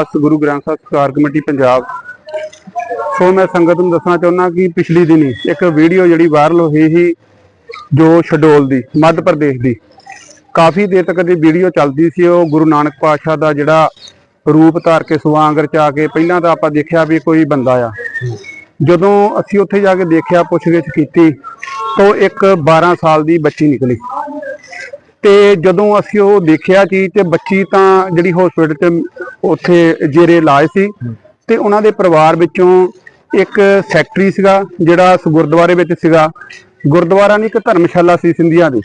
ਦਾਸ ਗੁਰੂ ਗ੍ਰੰਥ ਸਾਹਿਬ ਸਰਕਾਰ ਕਮੇਟੀ ਪੰਜਾਬ। ਸੋ ਮੈਂ ਸੰਗਤ ਨੂੰ ਦੱਸਣਾ ਚਾਹੁੰਦਾ ਕਿ ਪਿਛਲੀ ਦਿਨੀ ਇੱਕ ਵੀਡੀਓ ਜਿਹੜੀ ਵਾਇਰਲ ਹੋਈ ਸੀ ਜੋ ਸ਼ਡੋਲ ਦੀ, ਮੱਧ ਪ੍ਰਦੇਸ਼ ਦੀ। ਕਾਫੀ ਦੇਰ ਤੱਕ ਦੀ ਵੀਡੀਓ ਚੱਲਦੀ ਸੀ, ਉਹ ਗੁਰੂ ਨਾਨਕ ਪਾਤਸ਼ਾਹ ਦਾ ਜਿਹੜਾ ਰੂਪ ਧਾਰ ਕੇ ਸੁਆਂਗਰ ਚ ਆ ਕੇ ਪਹਿਲਾਂ ਤਾਂ ਆਪਾਂ ਦੇਖਿਆ ਵੀ ਕੋਈ ਬੰਦਾ ਆ। ਜਦੋਂ ਅਸੀਂ ਉੱਥੇ ਜਾ ਕੇ ਦੇਖਿਆ, ਪੁੱਛਗਿੱਛ ਕੀਤੀ, ਤਾਂ ਇੱਕ 12 ਸਾਲ ਦੀ ਬੱਚੀ ਨਿਕਲੀ। ਤੇ ਜਦੋਂ ਅਸੀਂ ਉਹ ਦੇਖਿਆ ਚੀਜ਼ ਤੇ ਬੱਚੀ ਤਾਂ ਜਿਹੜੀ ਹਸਪੀਟਲ ਤੇ ਉੱਥੇ ਜੇਰੇ ਇਲਾਜ ਸੀ ਤੇ ਉਹਨਾਂ ਦੇ ਪਰਿਵਾਰ ਵਿੱਚੋਂ ਇੱਕ ਸੈਕਟਰੀ ਸੀਗਾ ਜਿਹੜਾ ਗੁਰਦੁਆਰੇ ਵਿੱਚ ਸੀਗਾ। ਗੁਰਦੁਆਰਾ ਨਹੀਂ ਇੱਕ ਧਰਮਸ਼ਾਲਾ ਸੀ ਸਿੰਧੀਆਂ ਦੀ।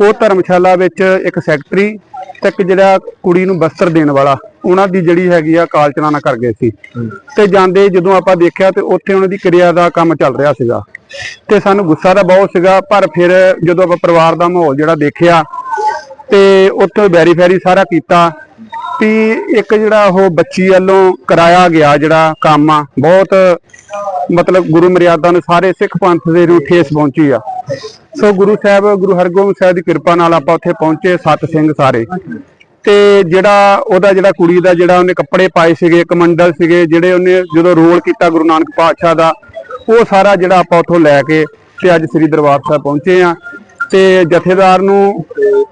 ਉਹ ਧਰਮਸ਼ਾਲਾ ਵਿੱਚ ਇੱਕ ਸੈਕਟਰੀ ਤੇ ਇੱਕ ਜਿਹੜਾ ਕੁੜੀ ਨੂੰ ਬਸਤਰ ਦੇਣ ਵਾਲਾ ਉਹਨਾਂ ਦੀ ਜਿਹੜੀ ਹੈਗੀ ਆ ਕਾਲ ਚਲਾਣਾ ਕਰ ਗਏ ਸੀ। ਤੇ ਜਾਂਦੇ ਜਦੋਂ ਆਪਾਂ ਦੇਖਿਆ ਤੇ ਉੱਥੇ ਉਹਨਾਂ ਦੀ ਕਿਰਿਆ ਦਾ ਕੰਮ ਚੱਲ ਰਿਹਾ ਸੀਗਾ। ਤੇ ਸਾਨੂੰ ਗੁੱਸਾ ਤਾਂ ਬਹੁਤ ਸੀਗਾ, ਪਰ ਫਿਰ ਜਦੋਂ ਆਪਾਂ ਪਰਿਵਾਰ ਦਾ ਮਾਹੌਲ ਜਿਹੜਾ ਦੇਖਿਆ ਤੇ ਉੱਥੇ ਵੈਰੀਫਾਈ ਸਾਰਾ ਕੀਤਾ ਵੀ ਇੱਕ ਜਿਹੜਾ ਉਹ ਬੱਚੀ ਵੱਲੋਂ ਕਰਾਇਆ ਗਿਆ ਜਿਹੜਾ ਕੰਮ ਆ, ਬਹੁਤ ਮਤਲਬ ਗੁਰੂ ਮਰਿਆਦਾ ਨੂੰ ਸਾਰੇ ਸਿੱਖ ਪੰਥ ਦੇ ਨੂੰ ਠੇਸ ਪਹੁੰਚੀ ਆ। ਸੋ ਗੁਰੂ ਸਾਹਿਬ, ਗੁਰੂ ਹਰਗੋਬਿੰਦ ਸਾਹਿਬ ਦੀ ਕਿਰਪਾ ਨਾਲ ਆਪਾਂ ਉੱਥੇ ਪਹੁੰਚੇ ਸਤ ਸਿੰਘ ਸਾਰੇ। ਤੇ ਜਿਹੜਾ ਉਹਦਾ ਜਿਹੜਾ ਕੁੜੀ ਦਾ ਜਿਹੜਾ ਉਹਨੇ ਕੱਪੜੇ ਪਾਏ ਸੀਗੇ ਕਮੰਡਲ ਸੀਗੇ, ਜਿਹੜੇ ਉਹਨੇ ਜਦੋਂ ਰੋਲ ਕੀਤਾ ਗੁਰੂ ਨਾਨਕ ਪਾਤਸ਼ਾਹ ਦਾ ਉਹ ਸਾਰਾ ਜਿਹੜਾ ਆਪਾਂ ਉੱਥੋਂ ਲੈ ਕੇ ਤੇ ਅੱਜ ਸ੍ਰੀ ਦਰਬਾਰ ਸਾਹਿਬ ਪਹੁੰਚੇ ਆ ਤੇ ਜਥੇਦਾਰ ਨੂੰ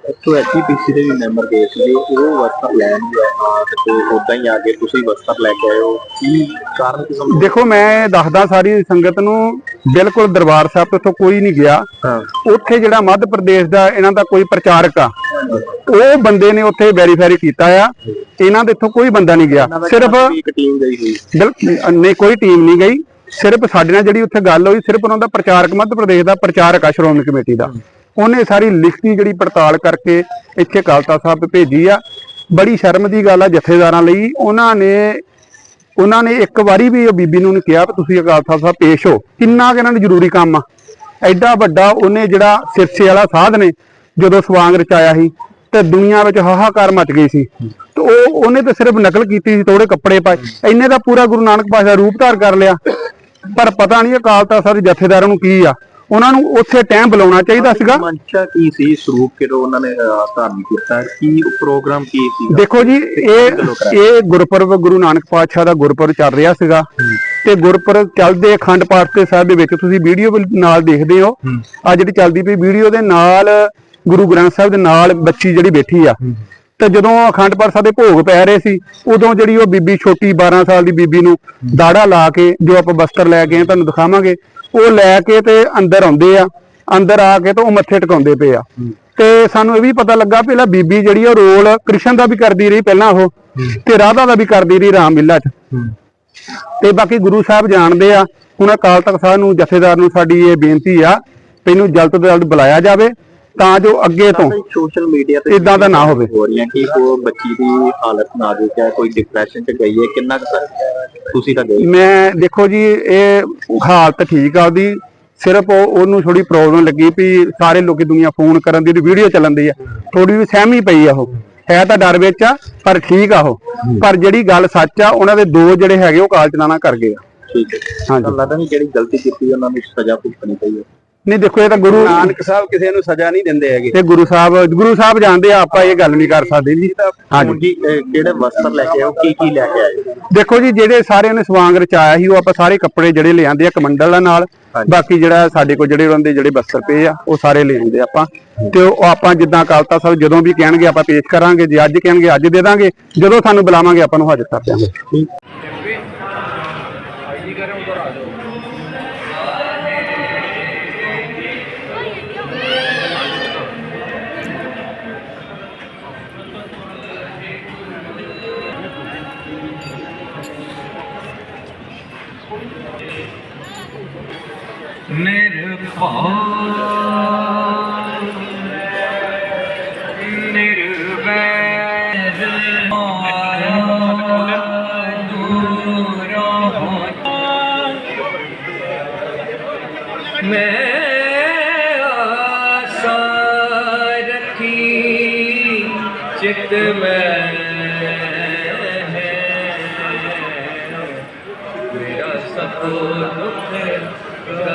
ਇੱਥੋਂ ਐਚਪੀਸੀ ਦੇ ਵੀ ਮੈਂਬਰ ਗਏ ਸੀ ਉਹ ਵਸਤਰ ਲੈਣ ਗਏ ਤੇ ਉਦਾਂ ਹੀ ਆ ਕੇ ਤੁਸੀਂ ਵਸਤਰ ਲੈ ਕੇ ਹੋ। ਕੀ ਕਾਰਨ ਕੀ ਸਮਝ ਦੇਖੋ ਮੈਂ ਦੱਸਦਾ ਸਾਰੀ ਸੰਗਤ ਨੂੰ ਬਿਲਕੁਲ ਦਰਬਾਰ ਸਾਹਿਬ ਤੋਂ ਇੱਥੋਂ ਕੋਈ ਨਹੀਂ ਗਿਆ। ਉੱਥੇ ਜਿਹੜਾ ਮੱਧ ਪ੍ਰਦੇਸ਼ ਦਾ ਇਹਨਾਂ ਦਾ ਕੋਈ ਪ੍ਰਚਾਰਕ ਆ ਉਹ ਬੰਦੇ ਨੇ ਉੱਥੇ ਵੈਰੀਫਾਈ ਕੀਤਾ ਆ। ਇਹਨਾਂ ਦੇ ਇੱਥੋਂ ਕੋਈ ਬੰਦਾ ਨਹੀਂ ਗਿਆ। ਸਿਰਫ ਇੱਕ ਟੀਮ ਗਈ ਹੋਈ। ਨਹੀਂ ਕੋਈ ਟੀਮ ਨਹੀਂ ਗਈ। ਸਿਰਫ ਸਾਡੇ ਨਾਲ ਜਿਹੜੀ ਉੱਥੇ ਗੱਲ ਹੋਈ, ਸਿਰਫ ਉਹਨਾਂ ਦਾ ਪ੍ਰਚਾਰਕ ਮੱਧ ਪ੍ਰਦੇਸ਼ ਦਾ ਪ੍ਰਚਾਰਕ ਆ ਸ਼੍ਰੋਮਣੀ ਕਮੇਟੀ ਦਾ। ਉਹਨੇ ਸਾਰੀ ਲਿਖਤੀ ਜਿਹੜੀ ਪੜਤਾਲ ਕਰਕੇ ਇੱਥੇ ਕਾਲਤਾ ਸਾਹਿਬ ਭੇਜੀ ਆ। ਬੜੀ ਸ਼ਰਮ ਦੀ ਗੱਲ ਆ ਜਥੇਦਾਰਾਂ ਲਈ। ਉਹਨਾਂ ਨੇ ਉਹਨਾਂ ਨੇ ਇੱਕ ਵਾਰੀ ਵੀ ਉਹ ਬੀਬੀ ਨੂੰ ਨੀ ਕਿਹਾ ਵੀ ਤੁਸੀਂ ਅਕਾਲ ਸਾਹਿਬ ਪੇਸ਼ ਹੋ। ਕਿੰਨਾ ਕਿ ਇਹਨਾਂ ਨੂੰ ਜ਼ਰੂਰੀ ਕੰਮ ਆ। ਐਡਾ ਵੱਡਾ ਉਹਨੇ ਜਿਹੜਾ ਸਿਰਸੇ ਵਾਲਾ ਸਾਧ ਨੇ, ਜਦੋਂ ਸਵਾਂਗ ਰਚਾਇਆ ਸੀ, ਤੇ ਦੁਨੀਆ ਵਿੱਚ ਹਾਹਾਕਾਰ ਮਚ ਗਈ ਸੀ। ਤੇ ਉਹ, ਉਹਨੇ ਤਾਂ ਸਿਰਫ ਨਕਲ ਕੀਤੀ ਸੀ ਥੋੜੇ ਕੱਪੜੇ ਪਾਏ। ਇੰਨੇ ਦਾ ਪੂਰਾ ਗੁਰੂ ਨਾਨਕ ਪਾਤਸ਼ਾਹ ਰੂਪ ਧਾਰ ਕਰ ਲਿਆ। ਪਰ ਪਤਾ ਨਹੀਂ ਅਕਾਲ ਤਖ਼ਤ ਸਾਹਿਬ ਦੇ ਜਥੇਦਾਰਾਂ ਨੂੰ ਕੀ ਆ। ਉਹਨਾਂ ਨੂੰ ਉਸੇ ਟਾਈਮ ਬੁਲਾਉਣਾ ਚਾਹੀਦਾ ਸੀਗਾ। ਮੰਚਾ ਕੀ ਸੀ? ਸਰੂਪ ਕਿਰੋ ਉਹਨਾਂ ਨੇ ਅਹ, ਧਾਰਨ ਕੀਤਾ? ਕੀ ਪ੍ਰੋਗਰਾਮ ਕੀ ਸੀ ਦੇਖੋ ਜੀ ਇਹ ਇਹ ਗੁਰਪੁਰਬ ਗੁਰੂ ਨਾਨਕ ਪਾਤਸ਼ਾਹ ਦਾ ਗੁਰਪੁਰਬ ਚੱਲ ਰਿਹਾ ਸੀਗਾ। ਤੇ ਗੁਰਪੁਰਬ ਚੱਲਦੇ ਅਖੰਡ ਪਾਠ ਤੇ ਸਾਹਿਬ ਦੇ ਵਿੱਚ ਤੁਸੀਂ ਵੀਡੀਓ ਨਾਲ ਦੇਖਦੇ ਹੋ। ਆ ਜਿਹੜੀ ਚੱਲਦੀ ਪਈ ਵੀਡੀਓ ਦੇ ਨਾਲ ਗੁਰੂ ਗ੍ਰੰਥ ਸਾਹਿਬ ਦੇ ਨਾਲ ਬੱਚੀ ਜਿਹੜੀ ਬੈਠੀ ਆ। ਤੇ ਜਦੋਂ ਅਖੰਡ ਪਾਠ ਸਾਹਿਬ ਦੇ ਭੋਗ ਪੈ ਰਹੇ ਸੀ ਉਦੋਂ ਜਿਹੜੀ ਉਹ ਬੀਬੀ ਛੋਟੀ 12 ਸਾਲ ਦੀ ਬੀਬੀ ਨੂੰ ਦਾੜਾ ਲਾ ਕੇ ਜੋ ਆਪਾਂ ਬਸਤਰ ਲੈ ਕੇ ਆਏ ਤੁਹਾਨੂੰ ਦਿਖਾਵਾਂਗੇ ਉਹ ਲੈ ਕੇ ਤੇ ਅੰਦਰ ਆਉਂਦੇ ਆ ਅੰਦਰ ਆ ਕੇ ਤੇ ਉਹ ਮੱਥੇ ਟਿਕਾਉਂਦੇ ਪਏ ਆ। ਤੇ ਸਾਨੂੰ ਇਹ ਵੀ ਪਤਾ ਲੱਗਾ ਪਹਿਲਾਂ ਬੀਬੀ ਜਿਹੜੀ ਉਹ ਰੋਲ ਕ੍ਰਿਸ਼ਨ ਦਾ ਵੀ ਕਰਦੀ ਰਹੀ ਪਹਿਲਾਂ ਉਹ ਤੇ ਰਾਧਾ ਦਾ ਵੀ ਕਰਦੀ ਰਹੀ ਰਾਮਲੀਲਾ 'ਚ। ਤੇ ਬਾਕੀ ਗੁਰੂ ਸਾਹਿਬ ਜਾਣਦੇ ਆ ਹੁਣ ਅਕਾਲ ਤਖਤ ਸਾਹਿਬ ਨੂੰ ਜਥੇਦਾਰ ਨੂੰ ਸਾਡੀ ਇਹ ਬੇਨਤੀ ਆ ਇਹਨੂੰ ਜਲਦ ਤੋਂ ਜਲਦ ਬੁਲਾਇਆ ਜਾਵੇ ਤਾਂ ਜੋ ਅੱਗੇ ਤੋਂ ਸੋਸ਼ਲ ਮੀਡੀਆ ਤੇ ਏਦਾਂ ਦਾ ਨਾ ਹੋਵੇ। ਹੋ ਰਹੀਆਂ ਕਿ ਉਹ ਬੱਚੀ ਦੀ ਹਾਲਤ ਨਾਜ਼ੁਕ ਹੈ ਕੋਈ ਡਿਪਰੈਸ਼ਨ ਚ ਗਈ ਹੈ ਕਿੰਨਾ ਤੁਸੀਂ ਤਾਂ ਗਏ ਮੈਂ ਦੇਖੋ ਜੀ ਇਹ ਹਾਲਤ ਠੀਕ ਆ ਉਹਦੀ। ਸਿਰਫ ਉਹ ਉਹਨੂੰ ਥੋੜੀ ਪ੍ਰੋਬਲਮ ਲੱਗੀ ਵੀ ਸਾਰੇ ਲੋਕੀ ਦੁਨੀਆ ਫੋਨ ਕਰਨ ਦੀ ਉਹਦੀ ਵੀਡੀਓ ਚੱਲਣ ਦੀ ਆ। ਥੋੜੀ ਵੀ ਸਹਿਮੀ ਪਈ ਆ ਉਹ। ਹੈ ਤਾਂ ਡਰ ਵਿੱਚ ਆ ਪਰ ਠੀਕ ਆ ਉਹ। ਪਰ ਜਿਹੜੀ ਗੱਲ ਸੱਚ ਆ ਉਹਨਾਂ ਦੇ ਦੋ ਜਿਹੜੇ ਹੈਗੇ ਉਹ ਕਾਲ ਚਲਾਣਾ ਕਰ ਗਏ ਆ। ਠੀਕ ਹੈ। ਹਾਂਜੀ। ਲੱਗਦਾ ਨਹੀਂ ਜਿਹੜੀ ਗਲਤੀ ਕੀਤੀ ਉਹਨਾਂ ਨੂੰ ਸਜ਼ਾ ਭੁਗਤਣੀ ਪਈ ਹੈ ਨਹੀਂ ਦੇਖੋ ਇਹ ਤਾਂ ਗੁਰੂ ਨਾਨਕ ਸਾਹਿਬ ਕਿਸੇ ਨੂੰ ਸਜ਼ਾ ਨਹੀਂ ਦਿੰਦੇ ਹੈਗੇ। ਤੇ ਗੁਰੂ ਸਾਹਿਬ ਗੁਰੂ ਸਾਹਿਬ ਜਾਣਦੇ ਆ ਆਪਾਂ ਇਹ ਗੱਲ ਨਹੀਂ ਕਰ ਸਕਦੇ ਜੀ। ਹਾਂਜੀ। ਕਿਹੜੇ ਵਸਤਰ ਲੈ ਕੇ ਹੋ? ਕੀ ਕੀ ਲੈ ਕੇ ਆਏ? ਦੇਖੋ ਜੀ ਜਿਹੜੇ ਸਾਰਿਆਂ ਨੇ ਸਵਾਂਗ ਰਚਾਇਆ ਸੀ ਉਹ ਆਪਾਂ ਸਾਰੇ ਕੱਪੜੇ ਜਿਹੜੇ ਲਿਆਂਦੇ ਆ ਕਮੰਡਲ ਨਾਲ। ਬਾਕੀ ਜਿਹੜਾ ਸਾਡੇ ਕੋਲ ਜਿਹੜੇ ਉਹਨਾਂ ਦੇ ਜਿਹੜੇ ਬਸਤਰ ਪਏ ਆ ਉਹ ਸਾਰੇ ਲਿਆਂਦੇ ਆਪਾਂ। ਤੇ ਉਹ ਆਪਾਂ ਜਿੱਦਾਂ ਕਾਲਤਾ ਸਾਹਿਬ ਜਦੋਂ ਵੀ ਕਹਿਣਗੇ ਆਪਾਂ ਪੇਸ਼ ਕਰਾਂਗੇ। ਜੇ ਅੱਜ ਕਹਿਣਗੇ ਅੱਜ ਦੇ ਦਾਂਗੇ। ਜਦੋਂ ਸਾਨੂੰ ਬੁਲਾਵਾਂਗੇ ਆਪਾਂ ਨੂੰ ਹਾਜ਼ਰ ਕਰ ਦਿਆਂਗੇ। ਨਿਰਵੈਰ ਮਾਇਆ ਦੂਰ ਮੈਂ ਆਸਾ ਰੱਖੀ ਚਿਤ ਮੈਂ ਮੇਰਾ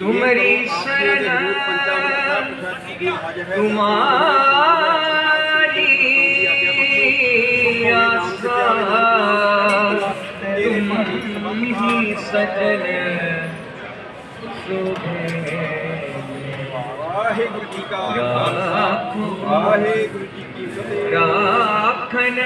ਤੁਮਰੀ ਸ਼ਰਨ ਤੁਮਾਰੀ ਆਸਾ ਤੁਮ ਹੀ ਸਜਣ ਸੁਭੇ ਵਾਹਿਗੁਰੂ ਜੀ ਕਾ ਵਾਹਿਗੁਰੂ ਜੀ ਕੀ ਫਤਿਹ। ਰਾਖਨ